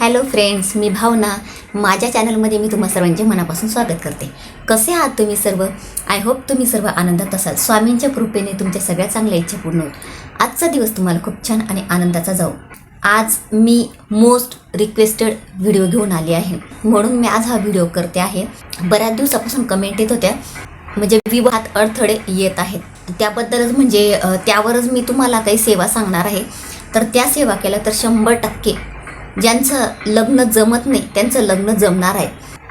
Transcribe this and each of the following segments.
Hello friends मी भावना. माझ्या चॅनलमध्ये मी तुम्हा सर्वांचे मनापासून स्वागत करते. कसे आहात तुम्ही सर्व? आय होप तुम्ही सर्व आनंदात असाल. स्वामींच्या कृपेने तुमच्या सगळ्या चांगल्या इच्छा पूर्ण होत आजचा दिवस तुम्हाला खूप छान आणि आनंदाचा जाऊ. आज मी मोस्ट रिक्वेस्टेड व्हिडिओ घेऊन आली आहे. म्हणून मी आज हा व्हिडिओ करते आहे. बऱ्याच दिवसापासून कमेंट येत होत्या. म्हणजे विवाहात अडथळे येत आहेत. त्याबद्दलच म्हणजे त्यावरच मी तुम्हाला काही सेवा सांगणार आहे. तर त्या सेवा केल्या तर शंभर टक्के ज्यांचं लग्न जमत नाही त्यांचं लग्न जमणार आहे.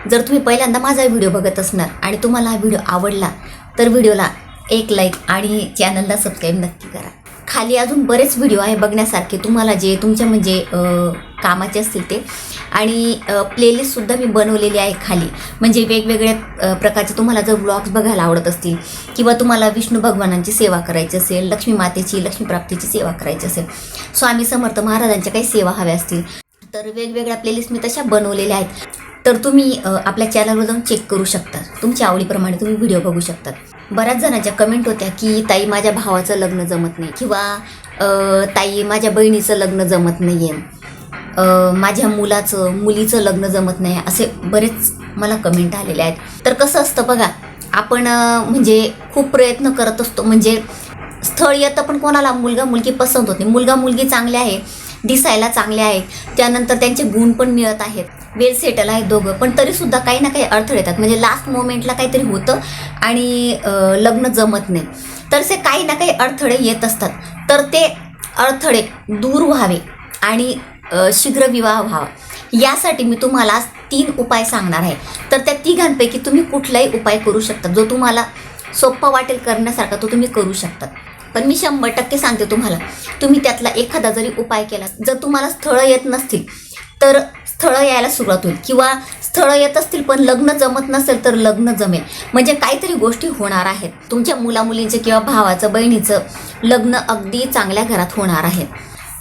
जर तुम्ही पहिल्यांदा माझा व्हिडिओ बघत असणार आणि तुम्हाला हा व्हिडिओ आवडला तर व्हिडिओला एक लाईक आणि चॅनलला सबस्क्राईब नक्की करा. खाली अजून बरेच व्हिडिओ आहे बघण्यासारखे तुम्हाला जे तुमच्या म्हणजे कामाचे असतील ते. आणि प्लेलिस्टसुद्धा मी बनवलेली आहे खाली. म्हणजे वेगवेगळ्या प्रकारचे तुम्हाला जर ब्लॉग्स बघायला आवडत असतील किंवा तुम्हाला विष्णू भगवानांची सेवा करायची असेल लक्ष्मी मातेची लक्ष्मी प्राप्तीची सेवा करायची असेल स्वामी समर्थ महाराजांच्या काही सेवा हव्या असतील तर वेगवेगळ्या प्लेलिस्ट मी तशा बनवलेल्या आहेत. तर तुम्ही आपल्या चॅनलवर जाऊन चेक करू शकता. तुमच्या आवडीप्रमाणे तुम्ही व्हिडिओ बघू शकतात बऱ्याच जणांच्या कमेंट होत्या की ताई माझ्या भावाचं लग्न जमत नाही. किंवा ताई माझ्या बहिणीचं लग्न जमत नाही आहे माझ्या मुलाचं मुलीचं लग्न जमत नाही. असे बरेच मला कमेंट आलेले आहेत. तर कसं असतं बघा आपण म्हणजे खूप प्रयत्न करत असतो. म्हणजे स्थळ येतं पण कोणाला मुलगा मुलगी पसंत होत नाही. मुलगा मुलगी चांगले आहे दिसायला चांगले आहेत. त्यानंतर त्यांचे गुण पण मिळत आहेत. वेल सेटल आहेत दोघं. पण तरीसुद्धा काही ना काही अडथळे येतात. म्हणजे लास्ट मोमेंटला काहीतरी होतं आणि लग्न जमत नाही. तर असे काही ना काही अडथळे येत असतात. तर ते अडथळे दूर व्हावे आणि शीघ्र विवाह व्हावा. यासाठी मी तुम्हाला तीन उपाय सांगणार आहे. तर त्या तिघांपैकी तुम्ही कुठलाही उपाय करू शकता. जो तुम्हाला सोप्पा वाटेल करण्यासारखा तो तुम्ही करू शकता. पण मी शंभर टक्के सांगते तुम्हाला तुम्ही त्यातला एखादा जरी उपाय केला जर तुम्हाला स्थळं येत नसतील तर स्थळं यायला सुरुवात होईल. किंवा स्थळं येत असतील पण लग्न जमत नसेल तर लग्न जमेल. म्हणजे काहीतरी गोष्टी होणार आहेत. तुमच्या मुलामुलींचं किंवा भावाचं बहिणीचं लग्न अगदी चांगल्या घरात होणार आहे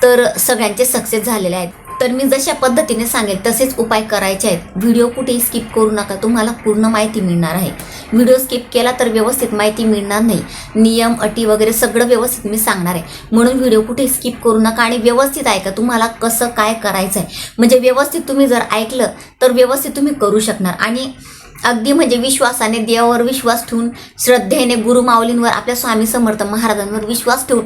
तर सगळ्यांचे सक्सेस झालेले आहेत. तर मी जशा पद्धतीने सांगेल तसेच उपाय करायचे आहेत. व्हिडिओ कुठेही स्किप करू नका. तुम्हाला पूर्ण माहिती मिळणार आहे. व्हिडिओ स्किप केला तर व्यवस्थित माहिती मिळणार नाही. नियम अटी वगैरे सगळं व्यवस्थित मी सांगणार आहे. म्हणून व्हिडिओ कुठे स्किप करू नका आणि व्यवस्थित ऐका तुम्हाला कसं काय करायचं आहे म्हणजे व्यवस्थित तुम्ही जर ऐकलं तर व्यवस्थित तुम्ही करू शकणार. आणि अगदी म्हणजे विश्वासाने देवावर विश्वास ठेवून श्रद्धेने गुरुमाऊलींवर आपल्या स्वामी समर्थ महाराजांवर विश्वास ठेवून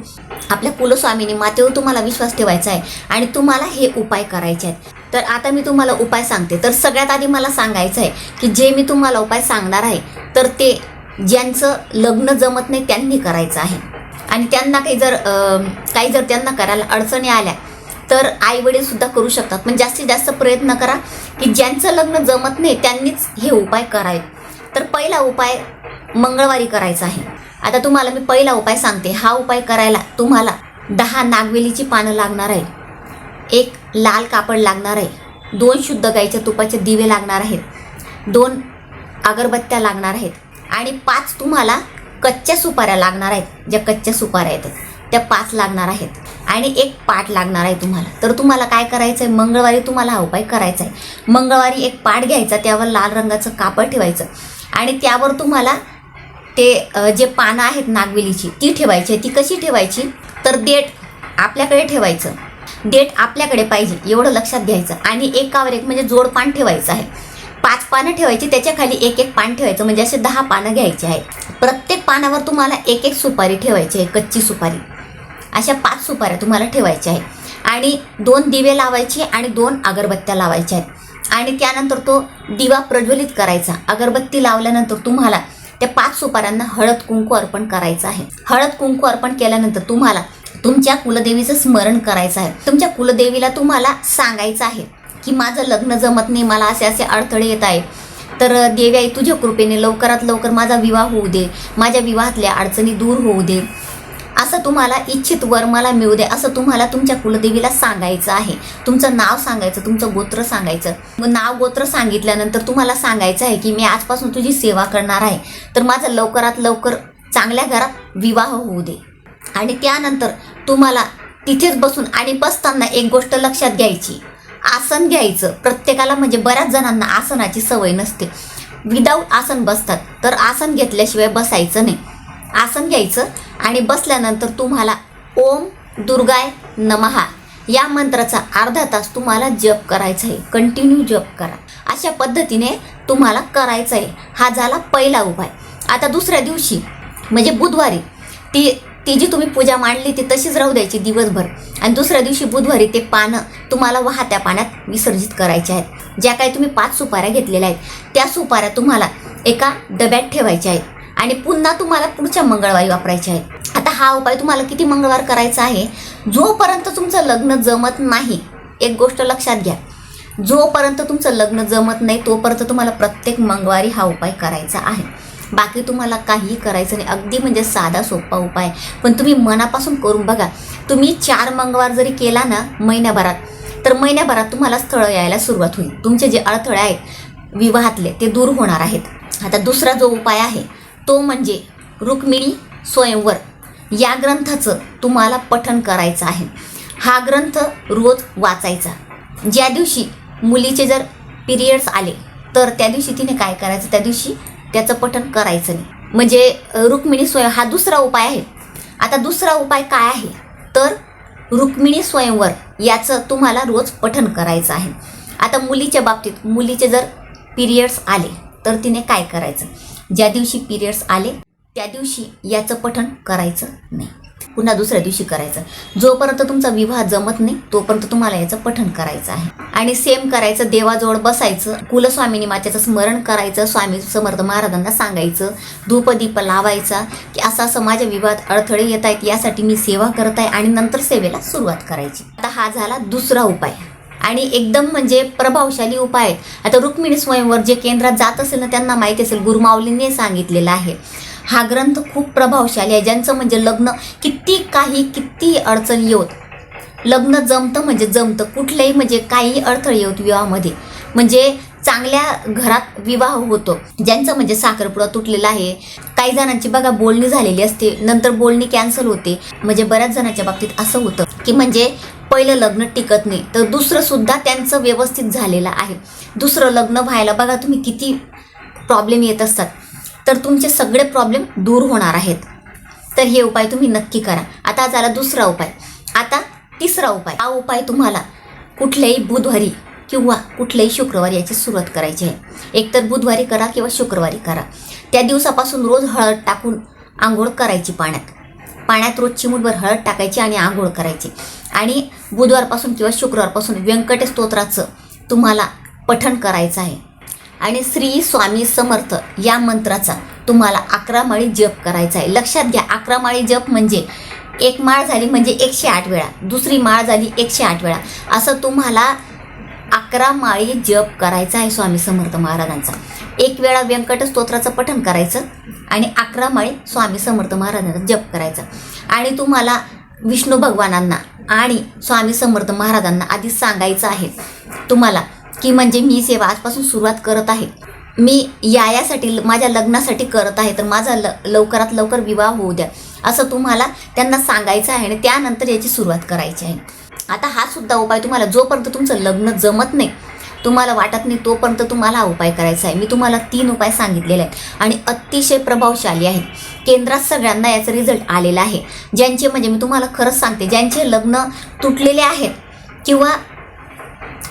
आपल्या कुलस्वामीने मातेवर तुम्हाला विश्वास ठेवायचा आहे. आणि तुम्हाला हे उपाय करायचे आहेत. तर आता मी तुम्हाला उपाय सांगते. तर सगळ्यात आधी मला सांगायचं आहे की जे मी तुम्हाला उपाय सांगणार आहे तर ते ज्यांचं लग्न जमत नाही त्यांनी करायचं आहे. आणि त्यांना काही जर काही जर त्यांना करायला अडचणी आल्या तर आईवडीलसुद्धा करू शकतात. पण जास्तीत जास्त प्रयत्न करा की ज्यांचं लग्न जमत नाही त्यांनीच हे उपाय करावे. तर पहिला उपाय मंगळवारी करायचा आहे. आता तुम्हाला मी पहिला उपाय सांगते. हा उपाय करायला तुम्हाला दहा नागवेलीची पानं लागणार आहे एक लाल कापड लागणार आहे. दोन शुद्ध गाईच्या तुपाचे दिवे लागणार आहेत. दोन अगरबत्त्या लागणार आहेत. आणि पाच तुम्हाला कच्च्या सुपाऱ्या लागणार आहेत. ज्या कच्च्या सुपाऱ्या आहेत. त्या पाच लागणार आहेत. आणि एक पाट लागणार आहे तुम्हाला. तर तुम्हाला काय करायचं आहे मंगळवारी तुम्हाला हा उपाय करायचा आहे मंगळवारी एक पाट घ्यायचा त्यावर लाल रंगाचं कापड ठेवायचं. आणि त्यावर तुम्हाला ते जे पानं आहेत नागवेलीची ती ठेवायची आहे. ती कशी ठेवायची? तर देठ आपल्याकडे ठेवायचं. डेट आपल्याकडे पाहिजे एवढं लक्षात घ्यायचं. आणि एकावर एक म्हणजे जोड पान ठेवायचं आहे. पाच पानं ठेवायची त्याच्याखाली एक एक पान ठेवायचं म्हणजे असे दहा पानं घ्यायची आहेत. प्रत्येक पानावर तुम्हाला एक एक सुपारी ठेवायची आहे कच्ची सुपारी. अशा पाच सुपाऱ्या तुम्हाला ठेवायच्या आहेत. आणि दोन दिवे लावायचे आणि दोन अगरबत्त्या लावायच्या आहेत. आणि त्यानंतर तो दिवा प्रज्वलित करायचा. अगरबत्ती लावल्यानंतर तुम्हाला त्या पाच सुपाऱ्यांना हळद कुंकू अर्पण करायचं आहे. हळद कुंकू अर्पण केल्यानंतर तुम्हाला तुमच्या कुलदेवीचं स्मरण करायचं आहे. तुमच्या कुलदेवीला तुम्हाला सांगायचं आहे की माझं लग्न जमत नाही मला असे असे अडथळे येत आहे तर देवी आई तुझ्या कृपेने लवकरात लवकर माझा विवाह होऊ दे. माझ्या विवाहातल्या अडचणी दूर होऊ दे. असं तुम्हाला इच्छित वर मला मिळू दे असं तुम्हाला तुमच्या कुलदेवीला सांगायचं आहे. तुमचं नाव सांगायचं तुमचं गोत्र सांगायचं. मग नाव गोत्र सांगितल्यानंतर तुम्हाला सांगायचं आहे की मी आजपासून तुझी सेवा करणार आहे. तर माझं लवकरात लवकर चांगल्या घरात विवाह होऊ दे. आणि त्यानंतर तुम्हाला तिथेच बसून आणि बसताना एक गोष्ट लक्षात घ्यायची. आसन घ्यायचं. प्रत्येकाला म्हणजे बऱ्याच जणांना आसनाची सवय नसते. विदाऊट आसन बसतात. तर आसन घेतल्याशिवाय बसायचं नाही. आसन घ्यायचं आणि बसल्यानंतर तुम्हाला ओम दुर्गाय नमहा या मंत्राचा अर्धा तास तुम्हाला जप करायचा आहे. कंटिन्यू जप करा. अशा पद्धतीने तुम्हाला करायचं आहे. हा झाला पहिला उपाय. आता दुसऱ्या दिवशी म्हणजे बुधवारी ती ती जी तुम्ही पूजा मांडली ती तशीच राहू द्यायची दिवसभर. आणि दुसऱ्या दिवशी बुधवारी ते पानं तुम्हाला वाहत्या पाण्यात विसर्जित करायचे आहेत. ज्या काही तुम्ही पाच सुपाऱ्या घेतलेल्या आहेत त्या सुपाऱ्या तुम्हाला एका डब्यात ठेवायच्या आहेत. आणि पुन्हा तुम्हाला पुढच्या मंगळवारी वापरायच्या आहेत. आता हा उपाय तुम्हाला किती मंगळवार करायचा आहे? जोपर्यंत तुमचं लग्न जमत नाही एक गोष्ट लक्षात घ्या. जोपर्यंत तुमचं लग्न जमत नाही तोपर्यंत तुम्हाला प्रत्येक मंगळवारी हा उपाय करायचा आहे. बाकी तुम्हाला काहीही करायचं नाही. अगदी म्हणजे साधा सोपा उपाय. पण तुम्ही मनापासून करून बघा. तुम्ही चार मंगळवार जरी केला ना महिन्याभरात तर महिन्याभरात तुम्हाला स्थळं यायला सुरुवात होईल. तुमचे जे अडथळे आहेत विवाहातले ते दूर होणार आहेत. आता दुसरा जो उपाय आहे तो म्हणजे रुक्मिणी स्वयंवर. या ग्रंथाचं तुम्हाला पठण करायचं आहे. हा ग्रंथ रोज वाचायचा. ज्या दिवशी मुलीचे जर पिरियड्स आले तर त्या दिवशी तिने काय करायचं? त्या दिवशी त्याचं पठण करायचं नाही. म्हणजे रुक्मिणी स्वयं हा दुसरा उपाय आहे. आता दुसरा उपाय काय आहे? तर रुक्मिणी स्वयंवर याचं तुम्हाला रोज पठण करायचं आहे. आता मुलीच्या बाबतीत मुलीचे जर पिरियड्स आले तर तिने काय करायचं? ज्या दिवशी पिरियड्स आले त्या दिवशी याचं पठण करायचं नाही. पुन्हा दुसऱ्या दिवशी करायचं. जोपर्यंत तुमचा विवाह जमत नाही तोपर्यंत तुम्हाला याचं पठण करायचं आहे. आणि सेम करायचं देवाजवळ बसायचं कुलस्वामिनी मातेचं स्मरण करायचं स्वामी समर्थ महाराजांना सांगायचं धूपदीप लावायचा की असा असं माझ्या विवाहात अडथळे येत आहेत यासाठी मी सेवा करत आहे आणि नंतर सेवेला सुरुवात करायची. आता हा झाला दुसरा उपाय. आणि एकदम म्हणजे प्रभावशाली उपाय आहेत. आता रुक्मिणी स्वयंवर जे केंद्रात जात असेल ना त्यांना माहिती असेल गुरुमाऊलींनी सांगितलेलं आहे. हा ग्रंथ खूप प्रभावशाली आहे ज्यांचं म्हणजे लग्न किती काही किती अडचणी येऊत लग्न जमतं म्हणजे जमतं कुठलंही म्हणजे काही अडथळे येऊत विवाहामध्ये. म्हणजे चांगल्या घरात विवाह होतो ज्यांचं म्हणजे साखरपुडा तुटलेला आहे. काही जणांची बघा बोलणी झालेली असते नंतर बोलणी कॅन्सल होते. म्हणजे बऱ्याच जणांच्या बाबतीत असं होतं की म्हणजे पहिलं लग्न टिकत नाही तर दुसरं सुद्धा त्यांचं व्यवस्थित झालेलं आहे. दुसरं लग्न व्हायला बघा तुम्ही किती प्रॉब्लेम येत असतात. तर तुमचे सगळे प्रॉब्लेम दूर होणार आहेत. तर हे उपाय तुम्ही नक्की करा. आता झाला दुसरा उपाय. आता तिसरा उपाय. हा उपाय तुम्हाला कुठल्याही बुधवारी किंवा कुठल्याही शुक्रवारी याची सुरुवात करायची आहे. एकतर बुधवारी करा किंवा शुक्रवारी करा. त्या दिवसापासून रोज हळद टाकून आंघोळ करायची पाण्यात. पाण्यात रोजची मुठभर हळद टाकायची आणि आंघोळ करायची. आणि बुधवारपासून किंवा शुक्रवारपासून व्यंकटस्तोत्राचं तुम्हाला पठण करायचं आहे. आणि श्री स्वामी समर्थ या मंत्राचा तुम्हाला अकरा माळी जप करायचा आहे. लक्षात घ्या अकरा माळी जप म्हणजे एक माळ झाली म्हणजे एकशे आठ वेळा दुसरी माळ झाली एकशे आठ वेळा. असं तुम्हाला अकरा माळी जप करायचा आहे स्वामी समर्थ महाराजांचा. एक वेळा व्यंकट स्तोत्राचं पठण करायचं आणि अकरा माळी स्वामी समर्थ महाराजांचा जप करायचा. आणि तुम्हाला विष्णू भगवानांना आणि स्वामी समर्थ महाराजांना आधी सांगायचं आहे. तुम्हाला की म्हणजे मी सेवा आजपासून सुरुवात करत आहे. मी या यासाठी माझ्या लग्नासाठी करत आहे. तर माझा ल लवकरात लवकर विवाह होऊ द्या. असं तुम्हाला त्यांना सांगायचं आहे आणि त्यानंतर याची सुरुवात करायची आहे. आता हा सुद्धा उपाय तुम्हाला जोपर्यंत तुमचं लग्न जमत नाही तुम्हाला वाटत नाही तोपर्यंत तुम्हाला हा उपाय करायचा आहे. मी तुम्हाला तीन उपाय सांगितलेले आहेत आणि अतिशय प्रभावशाली आहेत. केंद्रात सगळ्यांना याचा रिझल्ट आलेला आहे. ज्यांचे म्हणजे मी तुम्हाला खरंच सांगते ज्यांचे लग्न तुटलेले आहेत किंवा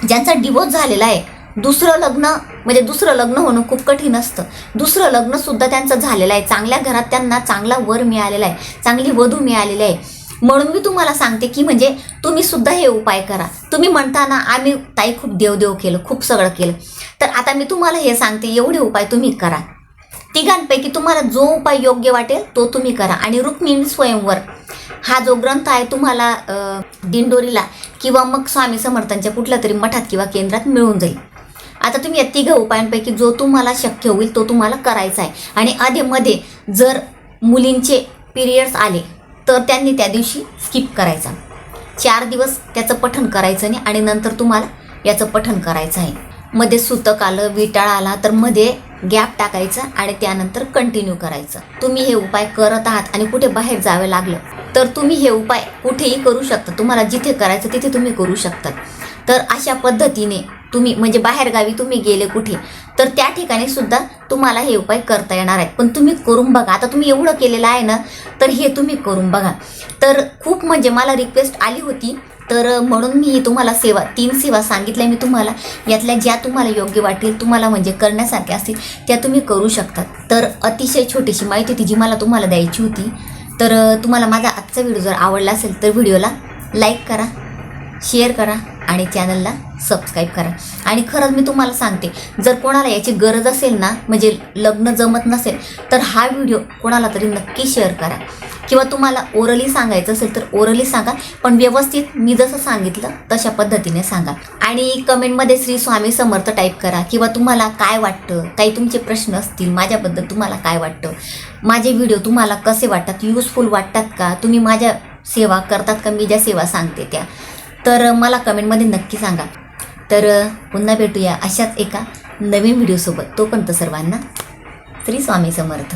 ज्यांचा डिवोर्स झालेला आहे दुसरं लग्न म्हणजे दुसरं लग्न होणं खूप कठीण असतं. दुसरं लग्नसुद्धा त्यांचं झालेलं आहे. चांगल्या घरात त्यांना चांगला वर मिळालेला आहे. चांगली वधू मिळालेली आहे. म्हणून मी तुम्हाला सांगते की म्हणजे तुम्ही सुद्धा हे उपाय करा. तुम्ही म्हणताना आम्ही ताई खूप देवदेव केलं खूप सगळं केलं. तर आता मी तुम्हाला हे सांगते एवढे उपाय तुम्ही करा. तिघांपैकी तुम्हाला जो उपाय योग्य वाटेल तो तुम्ही करा. आणि रुक्मिणी स्वयंवर हा जो ग्रंथ आहे तुम्हाला दिंडोरीला किंवा मग स्वामी समर्थांच्या कुठल्या तरी मठात किंवा केंद्रात मिळून जाईल. आता तुम्ही या तिघ उपायांपैकी जो तुम्हाला शक्य होईल तो तुम्हाला करायचा आहे. आणि आधीमध्ये जर मुलींचे पिरियड्स आले तर त्यांनी त्या दिवशी स्किप करायचा. चार दिवस त्याचं पठण करायचं नाही आणि नंतर तुम्हाला याचं पठण करायचं आहे. मध्ये सुतक आलं विटाळ आला तर मध्ये गॅप टाकायचा आणि त्यानंतर कंटिन्यू करायचं. तुम्ही हे उपाय करत आहात आणि कुठे बाहेर जावं लागलं तर तुम्ही हे उपाय कुठेही करू शकता. तुम्हाला जिथे करायचं तिथे तुम्ही करू शकता. तर अशा पद्धतीने तुम्ही म्हणजे बाहेरगावी तुम्ही गेले कुठे तर त्या ठिकाणी सुद्धा तुम्हाला हे उपाय करता येणार आहेत. पण तुम्ही करून बघा. आता तुम्ही एवढं केलेलं आहे ना तर हे तुम्ही करून बघा. तर खूप म्हणजे मला रिक्वेस्ट आली होती तर म्हणून मी तुम्हाला सेवा तीन सेवा सांगितल्या. मी तुम्हाला यातल्या ज्या तुम्हाला योग्य वाटेल तुम्हाला म्हणजे करण्यासारख्या असतील त्या तुम्ही करू शकतात तर अतिशय छोटीशी माहिती होती जी मला तुम्हाला द्यायची होती. तर तुम्हाला माझा आजचा व्हिडिओ जर आवडला असेल तर व्हिडिओला लाईक करा शेअर करा. आणि चॅनलला सबस्क्राईब करा. आणि खरंच मी तुम्हाला सांगते जर कोणाला याची गरज असेल ना म्हणजे लग्न जमत नसेल तर हा व्हिडिओ कोणाला तरी नक्की शेअर करा. किंवा तुम्हाला ओरली सांगायचं असेल तर ओरली सांगा पण व्यवस्थित मी जसं सांगितलं तशा पद्धतीने सांगा. आणि कमेंटमध्ये श्री स्वामी समर्थ टाईप करा किंवा तुम्हाला काय वाटतं काही तुमचे प्रश्न असतील माझ्याबद्दल तुम्हाला काय वाटतं माझे व्हिडिओ तुम्हाला कसे वाटतात युजफुल वाटतात का तुम्ही माझ्या सेवा करतात का मी ज्या सेवा सांगते त्या. तर मला कमेंटमध्ये नक्की सांगा. तर पुन्हा भेटूया अशाच एका नवीन व्हिडिओसोबत. तोपर्यंत सर्वांना श्री स्वामी समर्थ.